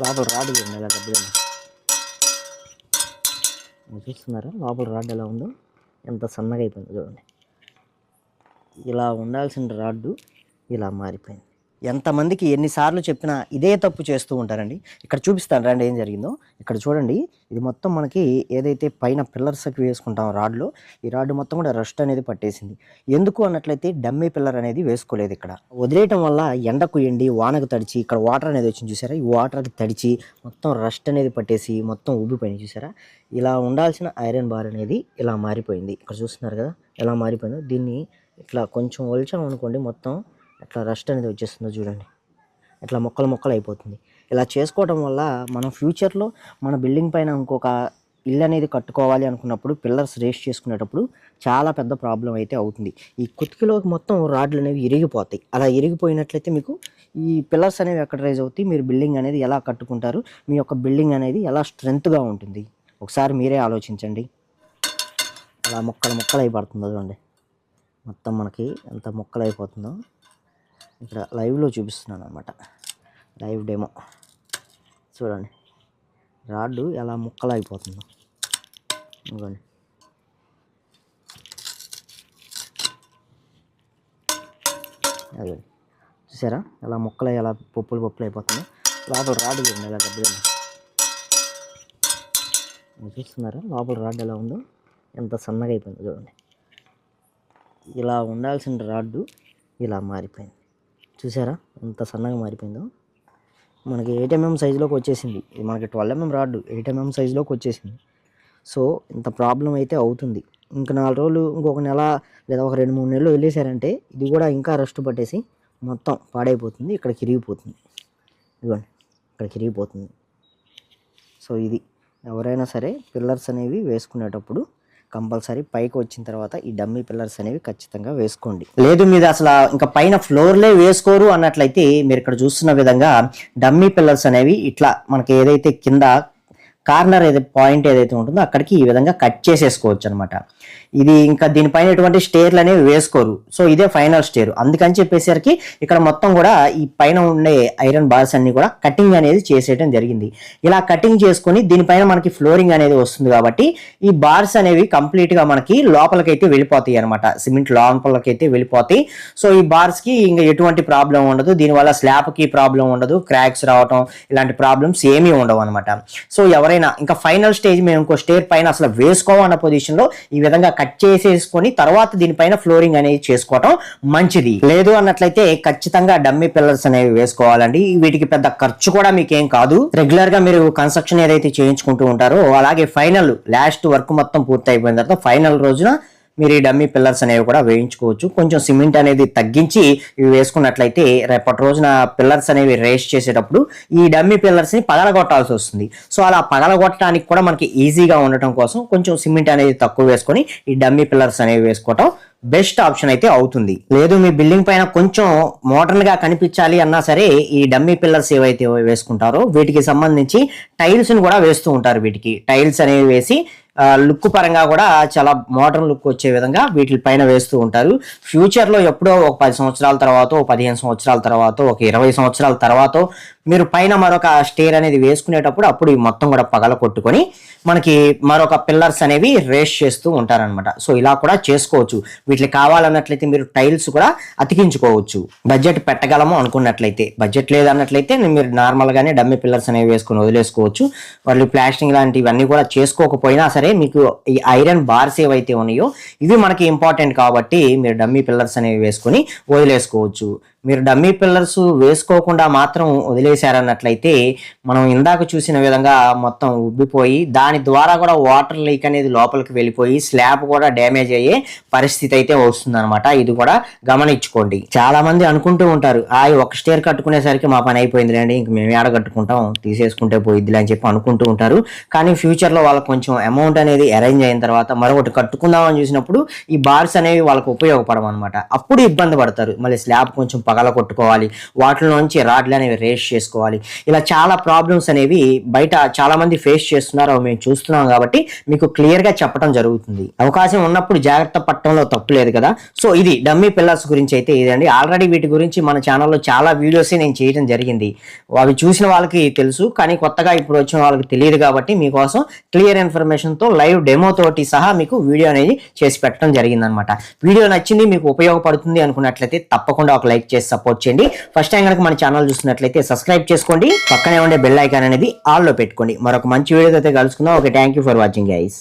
లోపల రాడ్ చూడండి ఎలా పెద్దగా చూస్తున్నారా? లోపల రాడ్ ఎలా ఉందో? ఎంత సన్నగా అయిపోయిందో చూడండి. ఇలా ఉండాల్సిన రాడ్డు ఇలా మారిపోయింది. ఎంతమందికి ఎన్నిసార్లు చెప్పినా ఇదే తప్పు చేస్తూ ఉంటారండి. ఇక్కడ చూపిస్తాను రండి ఏం జరిగిందో. ఇక్కడ చూడండి ఇది మొత్తం మనకి ఏదైతే పైన పిల్లర్స్కి వేసుకుంటాం రాడ్లో ఈ రాడ్ మొత్తం కూడా రస్ట్ అనేది పట్టేసింది. ఎందుకు అన్నట్లయితే డమ్మీ పిల్లర్ అనేది వేసుకోలేదు ఇక్కడ. వదిలేయటం వల్ల ఎండకు ఎండి వానకు తడిచి ఇక్కడ వాటర్ అనేది వచ్చింది చూసారా? ఈ వాటర్కి తడిచి మొత్తం రస్ట్ అనేది పట్టేసి మొత్తం ఉబ్బిపోయింది చూసారా? ఇలా ఉండాల్సిన ఐరన్ బార్ అనేది ఇలా మారిపోయింది. ఇక్కడ చూస్తున్నారు కదా ఎలా మారిపోయిందో. దీన్ని ఇట్లా కొంచెం ఒలిచాం అనుకోండి మొత్తం అట్లా రస్ట్ అనేది వచ్చేస్తుందో చూడండి. ఇట్లా మొక్కలు మొక్కలు అయిపోతుంది. ఇలా చేసుకోవడం వల్ల మనం ఫ్యూచర్లో మన బిల్డింగ్ పైన ఇంకొక ఇల్లు అనేది కట్టుకోవాలి అనుకున్నప్పుడు పిల్లర్స్ రేస్ చేసుకునేటప్పుడు చాలా పెద్ద ప్రాబ్లం అయితే అవుతుంది. ఈ కుతికిలోకి మొత్తం రాడ్లు అనేవి ఇరిగిపోతాయి. అలా ఇరిగిపోయినట్లయితే మీకు ఈ పిల్లర్స్ అనేవి ఎక్కడ రైజ్ అవుతాయి? మీరు బిల్డింగ్ అనేది ఎలా కట్టుకుంటారు? మీ యొక్క బిల్డింగ్ అనేది ఎలా స్ట్రెంత్గా ఉంటుంది? ఒకసారి మీరే ఆలోచించండి. అలా మొక్కలు మొక్కలు అయిపడుతుందో చూడండి. మొత్తం మనకి ఎంత మొక్కలు అయిపోతుందో. ఇక్కడ లైవ్లో చూపిస్తున్నాను అనమాట లైవ్ డెమో. చూడండి. రాడ్డు ఎలా ముక్కలు అయిపోతుందో ఇదిగోండి. అదే చూసారా? ఎలా ముక్కలు ఎలా పప్పులు పప్పులు అయిపోతుందో లోపల రాడ్ చూడండి ఎలా పెద్దగా చూస్తున్నారా? లోపల రాడ్ ఎలా ఉందో? ఎంత సన్నగా అయిపోయిందో చూడండి. ఇలా ఉండాల్సిన రాడ్డు ఇలా మారిపోయింది. చూసారా? ఎంత సన్నగా మారిపోయిందో. మనకి ఎయిట్ ఎంఎం సైజులోకి వచ్చేసింది. ఇది మనకి twelve MM rod eight MM సైజులోకి వచ్చేసింది. సో ఇంత ప్రాబ్లం అయితే అవుతుంది. ఇంకా నాలుగు రోజులు ఇంకొక నెల లేదా ఒక రెండు మూడు నెలలు వెళ్ళేసారంటే ఇది కూడా ఇంకా రెస్ట్ పట్టేసి మొత్తం పాడైపోతుంది. ఇక్కడ కిరిగిపోతుంది. ఇదిగోండి. ఇక్కడ కిరిగిపోతుంది. సో ఇది ఎవరైనా సరే పిల్లర్స్ అనేవి వేసుకునేటప్పుడు కంపల్సరీ పైకి వచ్చిన తర్వాత ఈ డమ్మీ పిల్లర్స్ అనేవి ఖచ్చితంగా వేసుకోండి. లేదు మీరు అసలు ఇంకా పైన ఫ్లోర్లే వేసుకోరు అన్నట్లయితే మీరు ఇక్కడ చూస్తున్న విధంగా డమ్మీ పిల్లర్స్ అనేవి ఇట్లా మనకి ఏదైతే కింద కార్నర్ ఏదైతే పాయింట్ ఏదైతే ఉంటుందో అక్కడికి ఈ విధంగా కట్ చేసేసుకోవచ్చు అనమాట ఇది ఇంకా దీనిపైన ఎటువంటి స్టేర్లు అనేవి వేసుకోరు. సో ఇదే ఫైనల్ స్టేర్. అందుకని చెప్పేసరికి ఇక్కడ మొత్తం కూడా ఈ పైన ఉండే ఐరన్ బార్స్ అన్ని కూడా కటింగ్ అనేది చేసేయడం జరిగింది. ఇలా కటింగ్ చేసుకొని దీనిపైన మనకి ఫ్లోరింగ్ అనేది వస్తుంది కాబట్టి ఈ బార్స్ అనేవి కంప్లీట్గా మనకి లోపలికైతే వెళ్ళిపోతాయి అనమాట సిమెంట్ లోపలకైతే వెళ్ళిపోతాయి. సో ఈ బార్స్కి ఇంకా ఎటువంటి ప్రాబ్లం ఉండదు. దీనివల్ల స్లాబ్కి ప్రాబ్లం ఉండదు. క్రాక్స్ రావటం ఇలాంటి ప్రాబ్లమ్స్ ఏమీ ఉండవు అనమాట సో ఎవరైనా ఇంకా ఫైనల్ స్టేజ్ మేము ఇంకో స్టేర్ పైన అసలు వేసుకోమన్న పొజిషన్లో ఈ విధంగా కట్ చేసేసుకొని తర్వాత దీనిపైన ఫ్లోరింగ్ అనేది చేసుకోవటం మంచిది. లేదు అన్నట్లయితే ఖచ్చితంగా డమ్మీ పిల్లర్స్ అనేవి వేసుకోవాలండి. వీటికి పెద్ద ఖర్చు కూడా మీకేం కాదు. రెగ్యులర్గా మీరు కన్స్ట్రక్షన్ ఏదైతే చేయించుకుంటూ ఉంటారో అలాగే ఫైనల్ లాస్ట్ వర్క్ మొత్తం పూర్తి అయిపోయిన తర్వాత ఫైనల్ రోజున మీరు ఈ డమ్మీ పిల్లర్స్ అనేవి కూడా వేయించుకోవచ్చు. కొంచెం సిమెంట్ అనేది తగ్గించి ఇవి వేసుకున్నట్లయితే రేపటి రోజున పిల్లర్స్ అనేవి రేస్ చేసేటప్పుడు ఈ డమ్మీ పిల్లర్స్ని పగలగొట్టాల్సి వస్తుంది. సో అలా పగలగొట్టడానికి కూడా మనకి ఈజీగా ఉండటం కోసం కొంచెం సిమెంట్ అనేది తక్కువ వేసుకొని ఈ డమ్మీ పిల్లర్స్ అనేవి వేసుకోవటం బెస్ట్ ఆప్షన్ అయితే అవుతుంది. లేదు మీ బిల్డింగ్ పైన కొంచెం మోడర్న్గా కనిపించాలి అన్నా సరే ఈ డమ్మీ పిల్లర్స్ ఏవైతే వేసుకుంటారో వీటికి సంబంధించి టైల్స్ని కూడా వేస్తూ ఉంటారు వీటికి. టైల్స్ అనేవి వేసి లుక్ పరంగా కూడా చాలా మోడర్న్ లుక్ వచ్చే విధంగా వీటి పైన వేస్తూ ఉంటారు. ఫ్యూచర్లో ఎప్పుడో ఒక పది సంవత్సరాల తర్వాత ఒక పదిహేను సంవత్సరాల తర్వాత ఒక ఇరవై సంవత్సరాల తర్వాత మీరు పైన మరొక స్టేర్ అనేది వేసుకునేటప్పుడు అప్పుడు ఈ మొత్తం కూడా పగల కొట్టుకొని మనకి మరొక పిల్లర్స్ అనేవి రేస్ చేస్తూ ఉంటారనమాట సో ఇలా కూడా చేసుకోవచ్చు. వీటికి కావాలన్నట్లయితే మీరు టైల్స్ కూడా అతికించుకోవచ్చు. బడ్జెట్ పెట్టగలము అనుకున్నట్లయితే. బడ్జెట్ లేదన్నట్లయితే మీరు నార్మల్గానే డమ్మి డమ్మీ పిల్లర్స్ అనేవి వేసుకొని వదిలేసుకోవచ్చు. వాళ్ళు ప్లాస్టింగ్ లాంటివన్నీ కూడా చేసుకోకపోయినా సరే మీకు ఈ ఐరన్ బార్స్ ఏవైతే ఉన్నాయో ఇవి మనకి ఇంపార్టెంట్ కాబట్టి మీరు డమ్మీ పిల్లర్స్ అనేవి వేసుకొని వదిలేసుకోవచ్చు. మీరు డమ్మీ పిల్లర్స్ వేసుకోకుండా మాత్రం వదిలేశారన్నట్లయితే మనం ఇందాక చూసిన విధంగా మొత్తం ఉబ్బిపోయి దాని ద్వారా కూడా వాటర్ లీక్ అనేది లోపలికి వెళ్ళిపోయి స్లాబ్ కూడా డ్యామేజ్ అయ్యే పరిస్థితి అయితే వస్తుందన్నమాట. ఇది కూడా గమనించుకోండి. చాలా మంది అనుకుంటూ ఉంటారు ఆ ఒక స్టేర్ కట్టుకునేసరికి మా పని అయిపోయిందిలేండి ఇంక మేము ఏడ కట్టుకుంటాం తీసేసుకుంటే పోయిద్దిలే అని చెప్పి అనుకుంటూ ఉంటారు. కానీ ఫ్యూచర్లో వాళ్ళకి కొంచెం అమౌంట్ అనేది అరేంజ్ అయిన తర్వాత మరొకటి కట్టుకుందామని చూసినప్పుడు ఈ బార్స్ అనేవి వాళ్ళకి ఉపయోగపడమన్నమాట అనమాట అప్పుడు ఇబ్బంది పడతారు. మళ్ళీ స్లాబ్ కొంచెం పగ పగల కొట్టుకోవాలి వాటిలోంచి రాడ్లు అనేవి రేస్ చేసుకోవాలి. ఇలా చాలా ప్రాబ్లమ్స్ అనేవి బయట చాలా మంది ఫేస్ చేస్తున్నారు అవి మేము చూస్తున్నాం కాబట్టి మీకు క్లియర్గా చెప్పడం జరుగుతుంది. అవకాశం ఉన్నప్పుడు జాగ్రత్త పట్టడంలో తప్పు లేదు కదా. సో ఇది డమ్మీ పిల్లర్స్ గురించి అయితే ఇదండి. ఆల్రెడీ వీటి గురించి మన ఛానల్లో చాలా వీడియోస్ నేను చేయడం జరిగింది. అవి చూసిన వాళ్ళకి తెలుసు కానీ కొత్తగా ఇప్పుడు వచ్చిన వాళ్ళకి తెలియదు కాబట్టి మీకోసం క్లియర్ ఇన్ఫర్మేషన్తో లైవ్ డెమో తోటి సహా మీకు వీడియో అనేది చేసి పెట్టడం జరిగిందనమాట వీడియో నచ్చింది మీకు ఉపయోగపడుతుంది అనుకున్నట్లయితే తప్పకుండా ఒక లైక్ చేసి సపోర్ట్ చేయండి. ఫస్ట్ టైం కనుక మన ఛానల్ చూస్తున్నట్లయితే సబ్స్క్రైబ్ చేసుకోండి. పక్కనే ఉండే బెల్ ఐకాన్ అనేది ఆల్లో పెట్టుకోండి. మరొక మంచి వీడియో అయితే కలుసుకుందాం. Okay thank you for watching guys